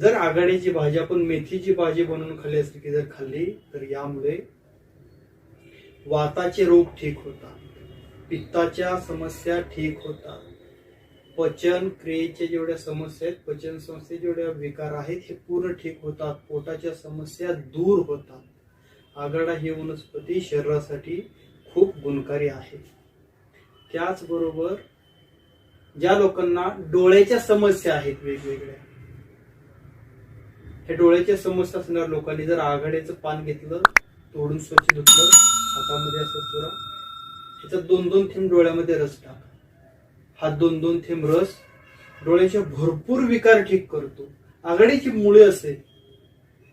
जर आघाडीची भाजी आपण मेथीची भाजी बनवून खाल्ली असली की जर खाल्ली तर यामुळे वाताचे रोग ठीक होतात. पित्ताच्या समस्या ठीक होतात. पचन क्रियेच्या जेवढ्या समस्या आहेत पचन संस्थे जेवढ्या विकार आहेत हे पूर्ण ठीक होतात. पोटाच्या समस्या दूर होतात. आघाडा ही वनस्पती शरीरासाठी खूप गुणकारी आहे. त्याचबरोबर ज्या लोकांना डोळ्याच्या समस्या आहेत वेगवेगळ्या हे डोळ्याच्या समस्या असणाऱ्या लोकांनी जर आघाड्याचं पान घेतलं तोडून स्वच्छ धुतलं हातामध्ये असं चुरा ह्याचा दोन दोन थेंब डोळ्यामध्ये रस टाका. हा दोन दोन थेंब रस डोळ्याचे भरपूर विकार ठीक करतो. आघाडीची मुळे असेल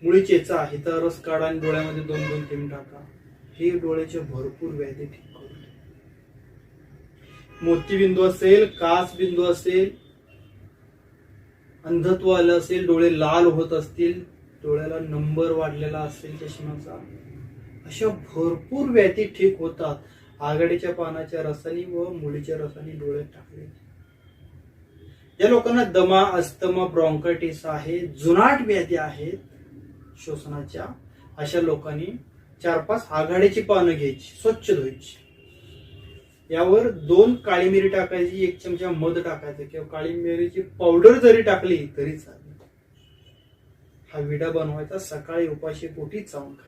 मुळी चेचा आहे तर रस काढा आणि डोळ्यामध्ये दोन दोन थेंब टाका. हे डोळ्याचे भरपूर व्याधी ठीक करतो. मोतीबिंदू असेल कास बिंदू असेल अंधत्व आलं असेल डोळे लाल होत असतील डोळ्याला नंबर वाढलेला असेल चष्म्याचा अशा भरपूर व्याधी ठीक होतात. आघाडीच्या पानाच्या रसानी व मुलीच्या रसानी डोळ्यात टाकले. या लोकांना दमा अस्तमा ब्रॉन्कायटिस आहे जुनाट व्याधी आहेत श्वसनाच्या. अशा लोकांनी चार पाच आघाडीची पानं घ्यायची स्वच्छ धुवायची. यावर दोन काळी मिरी टाकायची एक चमचा मध टाकायचं किंवा काळी मिरीची पावडर जरी टाकली तरी चालेल. हा विडा बनवायचा सकाळी उपाशी पोटी चावून खा